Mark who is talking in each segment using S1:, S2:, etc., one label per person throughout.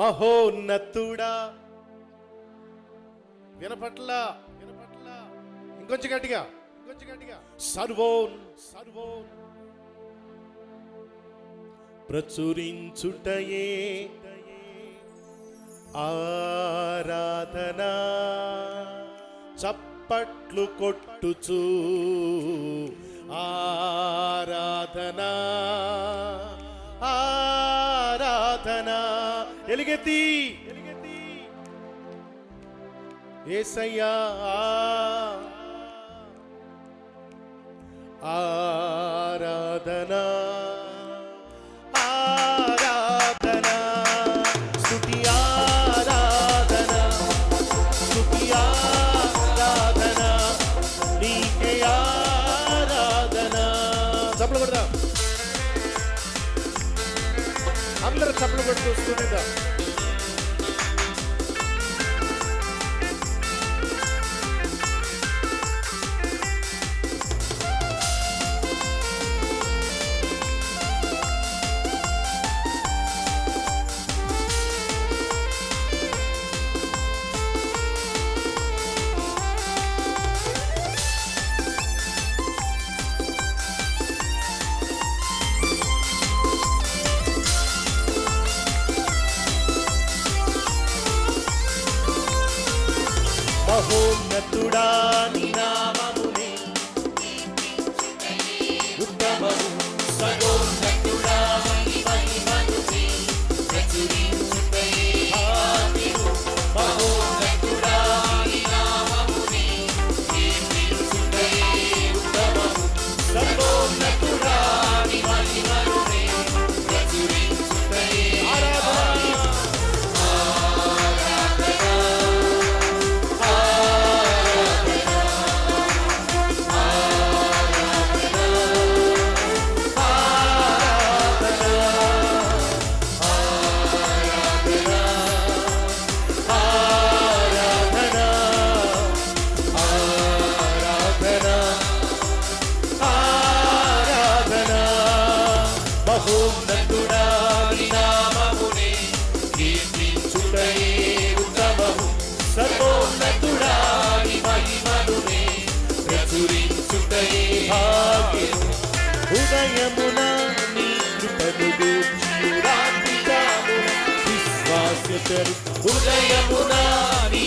S1: మహోన్నతుడా. వినపట్ల? వినపట్ల? ఇంకొంచెం గట్టిగా. ఇంకొంచెం గట్టిగా. సర్వోన్ సర్వోన్. ప్రచురించుటయే ఆరాధన. చప్పట్లు కొట్టుచు ఆరాధనా. ఎలుగెత్తి ఏసయ్యా ఆరాధనా చప్పలు కొట్టి చూస్తుందా మహోన్నతుడా నీ చూశారు ఉదయమున నీ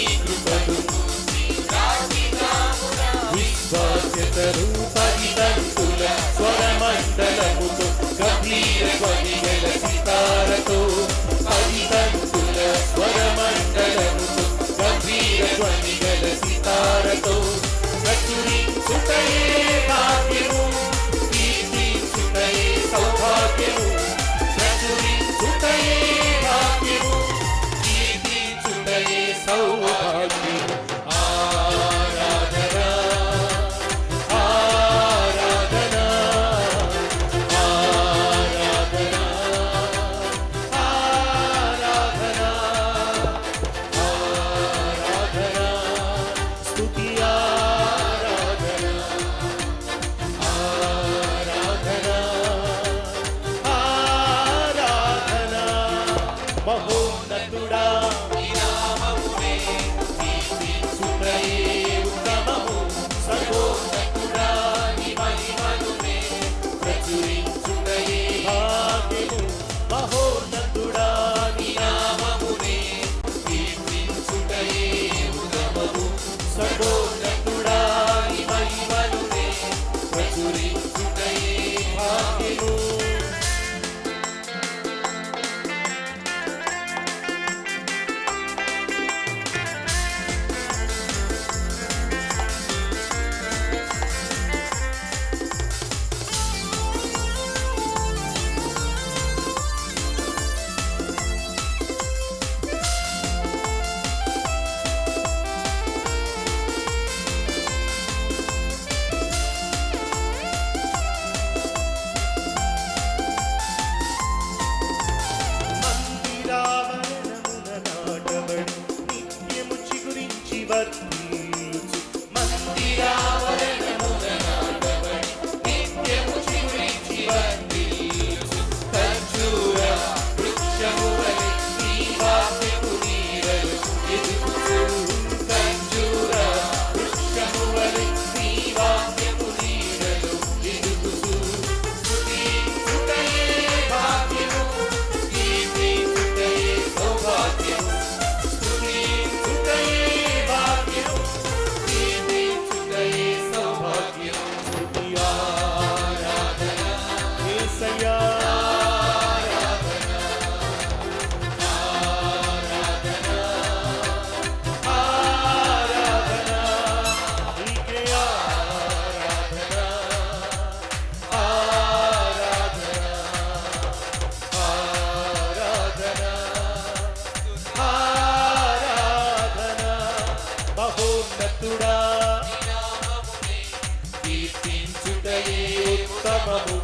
S1: నామము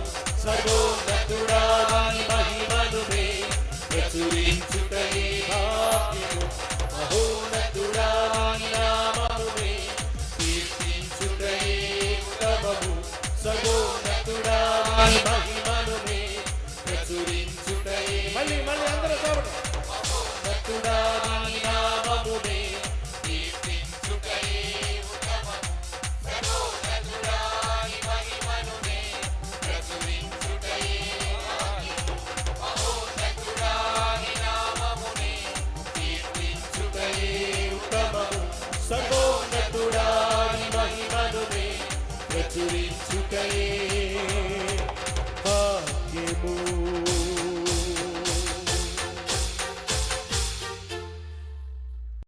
S1: సర్వోన్నతుడా నీ మహిమను మే ప్రచురించుటయే భాగ్యము. మహోన్నతుడా నీ నామము మే కీర్తించుటయే ఉత్తమము. సర్వోన్నతుడా నీ